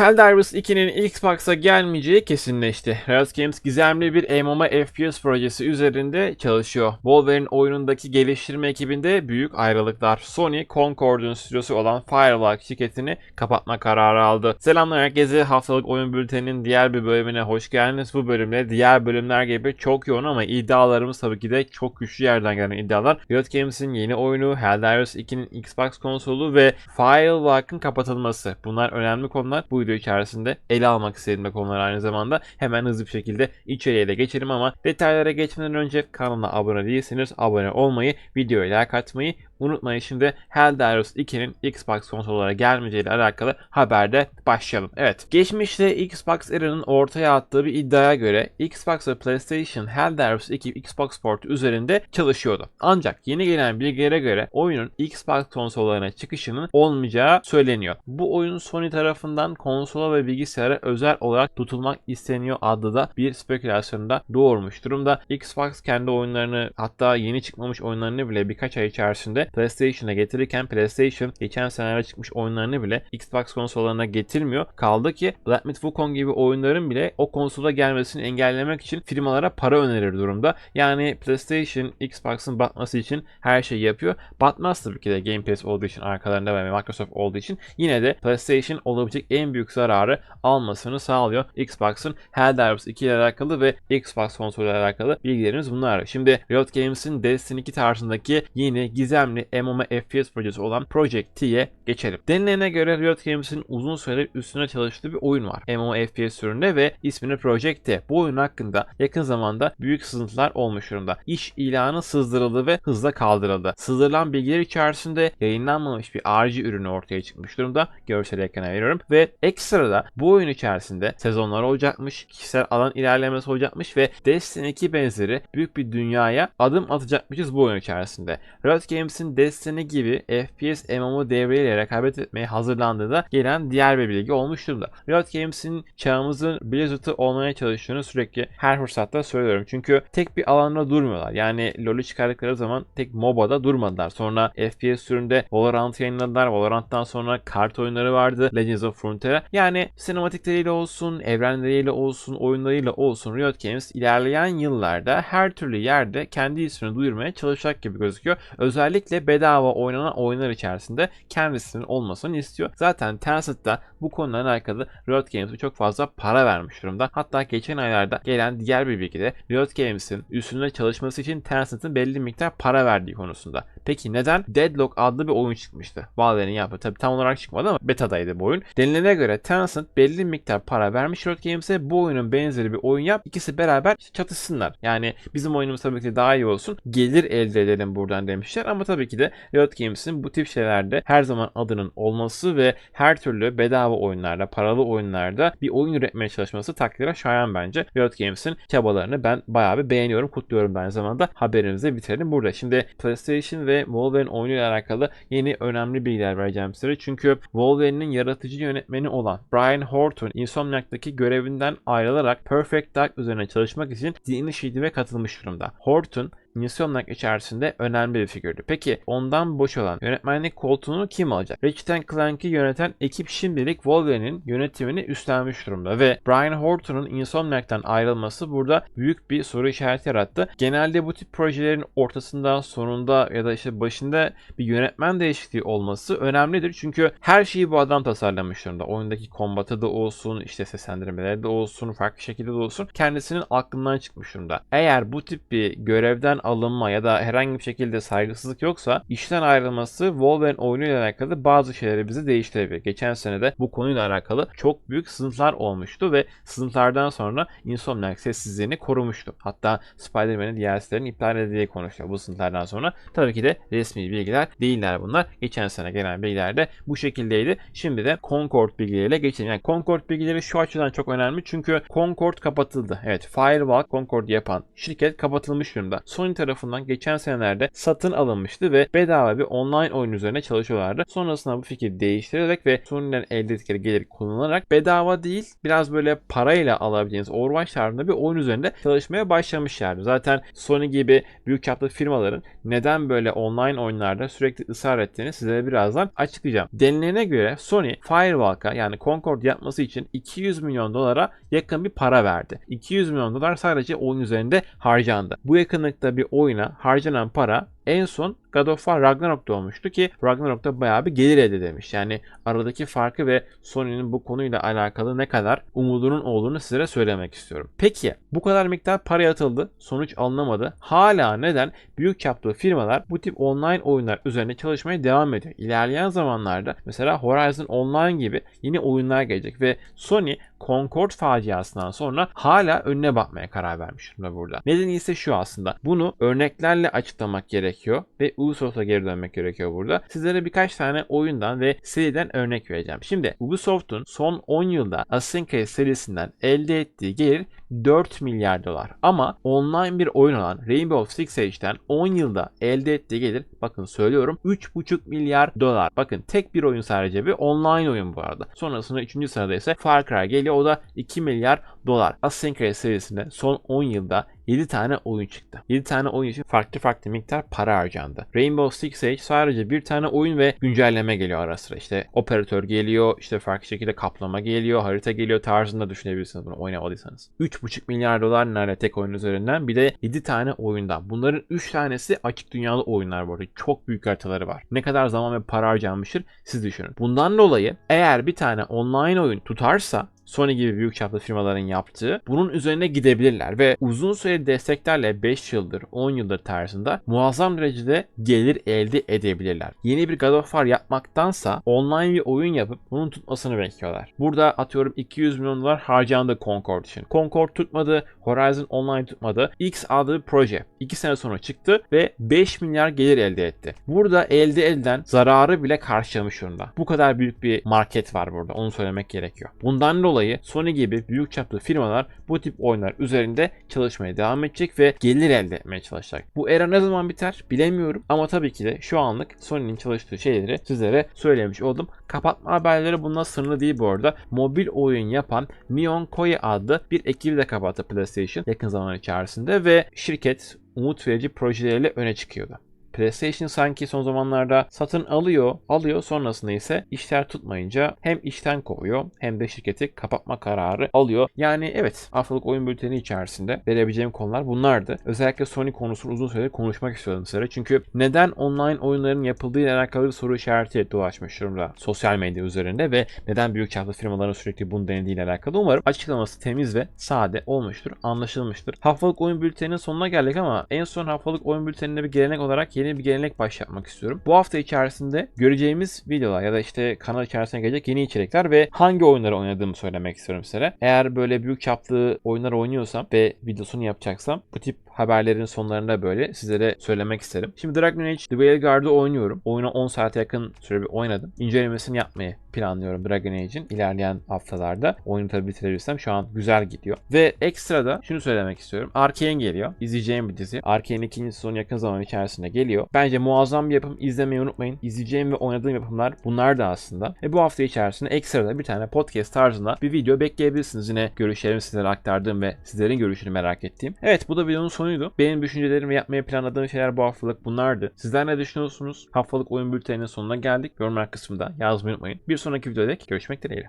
Helldivers 2'nin Xbox'a gelmeyeceği kesinleşti. Riot Games gizemli bir MMO FPS projesi üzerinde çalışıyor. Wolverine oyunundaki geliştirme ekibinde büyük ayrılıklar. Sony, Concord'un stüdyosu olan Firewalk şirketini kapatma kararı aldı. Selamlar herkese. Haftalık oyun bülteninin diğer bir bölümüne hoş geldiniz. Bu bölümde diğer bölümler gibi çok yoğun ama iddialarımız tabii ki de çok güçlü yerden gelen iddialar. Riot Games'in yeni oyunu, Helldivers 2'nin Xbox konsolu ve Firewalk'ın kapatılması. Bunlar önemli konular. Bu video içerisinde ele almak istediğim konular aynı zamanda. Hemen hızlı bir şekilde içeriye de geçelim ama detaylara geçmeden önce kanala abone değilseniz abone olmayı, videoya like atmayı unutmayın. Şimdi Helldivers 2'nin Xbox konsollara gelmeyeceğiyle alakalı haberde başlayalım. Evet, geçmişte Xbox Era'nın ortaya attığı bir iddiaya göre Xbox ve PlayStation Helldivers 2 Xbox Port üzerinde çalışıyordu. Ancak yeni gelen bilgilere göre oyunun Xbox konsollarına çıkışının olmayacağı söyleniyor. Bu oyun Sony tarafından konsola ve bilgisayara özel olarak tutulmak isteniyor adlı da bir spekülasyonda doğurmuş durumda. Xbox kendi oyunlarını hatta yeni çıkmamış oyunlarını bile birkaç ay içerisinde PlayStation'a getirirken PlayStation geçen senelerde çıkmış oyunlarını bile Xbox konsollarına getirmiyor. Kaldı ki Black Myth Wukong gibi oyunların bile o konsola gelmesini engellemek için firmalara para önerir durumda. Yani PlayStation Xbox'ın batması için her şeyi yapıyor. Batmaz tabii ki de Game Pass olduğu için arkalarında ve Microsoft olduğu için yine de PlayStation olabilecek en büyük zararı almasını sağlıyor. Xbox'ın Helldivers 2 ile alakalı ve Xbox konsolu ile alakalı bilgilerimiz bunlar. Şimdi Riot Games'in Destiny 2 tarzındaki yeni gizemli MMO FPS projesi olan Project T'ye geçelim. Denilene göre Riot Games'in uzun süredir üstüne çalıştığı bir oyun var. MMO FPS türünde ve ismini Project T. Bu oyun hakkında yakın zamanda büyük sızıntılar olmuş durumda. İş ilanı sızdırıldı ve hızla kaldırıldı. Sızdırılan bilgiler içerisinde yayınlanmamış bir RG ürünü ortaya çıkmış durumda. Görsel ekrana veriyorum. Ve ekstra bu oyun içerisinde sezonlar olacakmış, kişisel alan ilerlemesi olacakmış ve Destiny 2 benzeri büyük bir dünyaya adım atacakmışız bu oyun içerisinde. Riot Games'in Destiny gibi FPS MMO devreyle rekabet etmeye hazırlandığı da gelen diğer bir bilgi olmuş durumda. Riot Games'in çağımızın Blizzard'ı olmaya çalıştığını sürekli her fırsatta söylüyorum. Çünkü tek bir alanda durmuyorlar. Yani LoL'ü çıkardıkları zaman tek MOBA'da durmadılar. Sonra FPS türünde Valorant yayınladılar. Valorant'tan sonra kart oyunları vardı. Legends of Frontier'a. Yani sinematikleriyle olsun, evrenleriyle olsun, oyunlarıyla olsun Riot Games ilerleyen yıllarda her türlü yerde kendi ismini duyurmaya çalışacak gibi gözüküyor. Özellikle bedava oynanan oyunlar içerisinde kendisinin olmasını istiyor. Zaten Tencent da bu konularla alakalı Riot Games'e çok fazla para vermiş durumda. Hatta geçen aylarda gelen diğer bir bilgi de Riot Games'in üstünde çalışması için Tencent'ın belli miktar para verdiği konusunda. Peki neden? Deadlock adlı bir oyun çıkmıştı. Valve'nin yaptığı. Tabi tam olarak çıkmadı ama betadaydı bu oyun. Denilene göre Tencent belli miktar para vermiş Riot Games'e bu oyunun benzeri bir oyun yap. İkisi beraber çatışsınlar. Yani bizim oyunumuz tabii ki daha iyi olsun. Gelir elde edelim buradan demişler. Ama tabii ki de Riot Games'in bu tip şeylerde her zaman adının olması ve her türlü bedava oyunlarda, paralı oyunlarda bir oyun üretmeye çalışması takdire şayan bence. Riot Games'in çabalarını ben bayağı bir beğeniyorum, kutluyorum aynı zamanda. Haberimizi bitirelim burada. Şimdi PlayStation ve Wolverine oyunuyla alakalı yeni önemli bilgiler vereceğim size. Çünkü Wolverine'in yaratıcı yönetmeni olan Brian Horton Insomniac'taki görevinden ayrılarak Perfect Dark üzerine çalışmak için The Initiative'e katılmış durumda. Horton Insomniac içerisinde önemli bir figürdü. Peki ondan boş olan yönetmenlik koltuğunu kim alacak? Ratchet Clank'i yöneten ekip şimdilik Wolverine'in yönetimini üstlenmiş durumda ve Brian Horton'un Insomniac'tan ayrılması burada büyük bir soru işareti yarattı. Genelde bu tip projelerin ortasında, sonunda ya da işte başında bir yönetmen değişikliği olması önemlidir. Çünkü her şeyi bu adam tasarlamış durumda. Oyundaki kombatı da olsun, işte seslendirmeleri de olsun, farklı şekilde de olsun kendisinin aklından çıkmış durumda. Eğer bu tip bir görevden alınma ya da herhangi bir şekilde saygısızlık yoksa işten ayrılması Wolverine oyunuyla alakalı bazı şeyleri bizi değiştirebilir. Geçen sene de bu konuyla alakalı çok büyük sızıntılar olmuştu ve sızıntılardan sonra Insomniac sessizliğini korumuştu. Hatta Spider-Man'in DLC'lerin iptal edildiği konuşuyor bu sızıntılardan sonra. Tabii ki de resmi bilgiler değiller bunlar. Geçen sene gelen bilgiler de bu şekildeydi. Şimdi de Concord bilgileriyle geçelim. Yani Concord bilgileri şu açıdan çok önemli çünkü Concord kapatıldı. Evet Firewalk Concord yapan şirket kapatılmış durumda. Sony Sony tarafından geçen senelerde satın alınmıştı ve bedava bir online oyun üzerine çalışıyorlardı. Sonrasında bu fikir değiştirilerek ve Sony'den elde ettikleri gelir kullanılarak bedava değil biraz böyle parayla alabileceğiniz Overwatch tarzında bir oyun üzerinde çalışmaya başlamışlardı. Zaten Sony gibi büyük çaplı firmaların neden böyle online oyunlarda sürekli ısrar ettiğini size birazdan açıklayacağım. Denilene göre Sony Firewalk'a yani Concord yapması için 200 milyon dolara yakın bir para verdi. 200 milyon dolar sadece oyun üzerinde harcandı. Bu yakınlıkta bir oyuna harcanan para en son God of War Ragnarok'ta olmuştu ki Ragnarok'ta bayağı bir gelir elde demiş. Yani aradaki farkı ve Sony'nin bu konuyla alakalı ne kadar umudunun olduğunu sizlere söylemek istiyorum. Peki bu kadar miktar para yatıldı. Sonuç alınamadı. Hala neden büyük çaplı firmalar bu tip online oyunlar üzerine çalışmaya devam ediyor? İlerleyen zamanlarda mesela Horizon Online gibi yeni oyunlar gelecek ve Sony Concord faciasından sonra hala önüne bakmaya karar vermiş durumda burada. Nedeni ise şu aslında. Bunu örneklerle açıklamak gerekiyor ve Ubisoft'a geri dönmek gerekiyor burada. Sizlere birkaç tane oyundan ve seriden örnek vereceğim. Şimdi Ubisoft'un son 10 yılda Assassin's Creed serisinden elde ettiği gelir 4 milyar dolar. Ama online bir oyun olan Rainbow Six Siege'den 10 yılda elde ettiği gelir bakın söylüyorum 3,5 milyar dolar. Bakın tek bir oyun sadece bir online oyun bu arada. Sonrasında 3. sırada ise Far Cry geliyor o da 2 milyar dolar. Assassin's Creed serisinde son 10 yılda 7 tane oyun çıktı. 7 tane oyun için farklı farklı miktar para harcandı. Rainbow Six Siege sadece bir tane oyun ve güncelleme geliyor ara sıra. İşte operatör geliyor, işte farklı şekilde kaplama geliyor, harita geliyor tarzında düşünebilirsiniz bunu oynamadıysanız. 3,5 milyar dolar nerede tek oyun üzerinden bir de 7 tane oyundan. Bunların 3 tanesi açık dünyalı oyunlar bu arada. Çok büyük haritaları var. Ne kadar zaman ve para harcanmıştır siz düşünün. Bundan dolayı eğer bir tane online oyun tutarsa Sony gibi büyük çaplı firmaların yaptığı bunun üzerine gidebilirler ve uzun süreli desteklerle 5 yıldır 10 yıldır tarzında muazzam derecede gelir elde edebilirler. Yeni bir God of War yapmaktansa online bir oyun yapıp bunun tutmasını bekliyorlar. Burada atıyorum 200 milyon dolar harcandı Concord için. Concord tutmadı, Horizon Online tutmadı. X adlı proje 2 sene sonra çıktı ve 5 milyar gelir elde etti. Burada elde edilen zararı bile karşılamış durumda. Bu kadar büyük bir market var burada onu söylemek gerekiyor. Bundan dolayı dolayı Sony gibi büyük çaplı firmalar bu tip oyunlar üzerinde çalışmaya devam edecek ve gelir elde etmeye çalışacak. Bu era ne zaman biter bilemiyorum ama tabii ki de şu anlık Sony'nin çalıştığı şeyleri sizlere söylemiş oldum. Kapatma haberleri bununla sınırlı değil bu arada. Mobil oyun yapan Neon Koei adlı bir ekibi de kapattı PlayStation yakın zaman içerisinde ve şirket umut verici projeleriyle öne çıkıyordu. PlayStation sanki son zamanlarda satın alıyor, alıyor sonrasında ise işler tutmayınca hem işten kovuyor hem de şirketi kapatma kararı alıyor. Yani evet haftalık oyun bülteni içerisinde verebileceğim konular bunlardı. Özellikle Sony konusunu uzun süredir konuşmak istiyordum size. Çünkü neden online oyunların yapıldığı ile alakalı bir soru işareti dolaşmış durumda sosyal medya üzerinde ve neden büyük çaplı firmaların sürekli bunu denediği ile alakalı umarım açıklaması temiz ve sade olmuştur, anlaşılmıştır. Haftalık oyun bülteninin sonuna geldik ama en son haftalık oyun bülteninde bir gelenek olarak yeni bir gelenek başlatmak istiyorum. Bu hafta içerisinde göreceğimiz videolar ya da işte kanal içerisine gelecek yeni içerikler ve hangi oyunları oynadığımı söylemek istiyorum size. Eğer böyle büyük çaplı oyunlar oynuyorsam ve videosunu yapacaksam bu tip haberlerin sonlarında böyle sizlere söylemek isterim. Şimdi Dragon Age The Veilguard'ı oynuyorum. Oyunu 10 saate yakın süre bir oynadım. İncelemesini yapmayı planlıyorum Dragon Age'in ilerleyen haftalarda. Oyunu tabii bitirebilirsem şu an güzel gidiyor. Ve ekstra da şunu söylemek istiyorum. Arkane geliyor. İzleyeceğim bir dizi. Arkane ikinci sezon yakın zaman içerisinde geliyor. Bence muazzam bir yapım. İzlemeyi unutmayın. İzleyeceğim ve oynadığım yapımlar bunlar da aslında. Ve bu hafta içerisinde ekstra da bir tane podcast tarzında bir video bekleyebilirsiniz. Yine görüşlerimi sizlere aktardığım ve sizlerin görüşünü merak ettiğim. Evet bu da videonun sonuydu. Benim düşüncelerim ve yapmayı planladığım şeyler bu haftalık bunlardı. Sizler ne düşünüyorsunuz? Haftalık oyun bülteninin sonuna geldik. Yorumlar kısmında yazmayı unutmayın. Bir sonraki videoda görüşmek dileğiyle.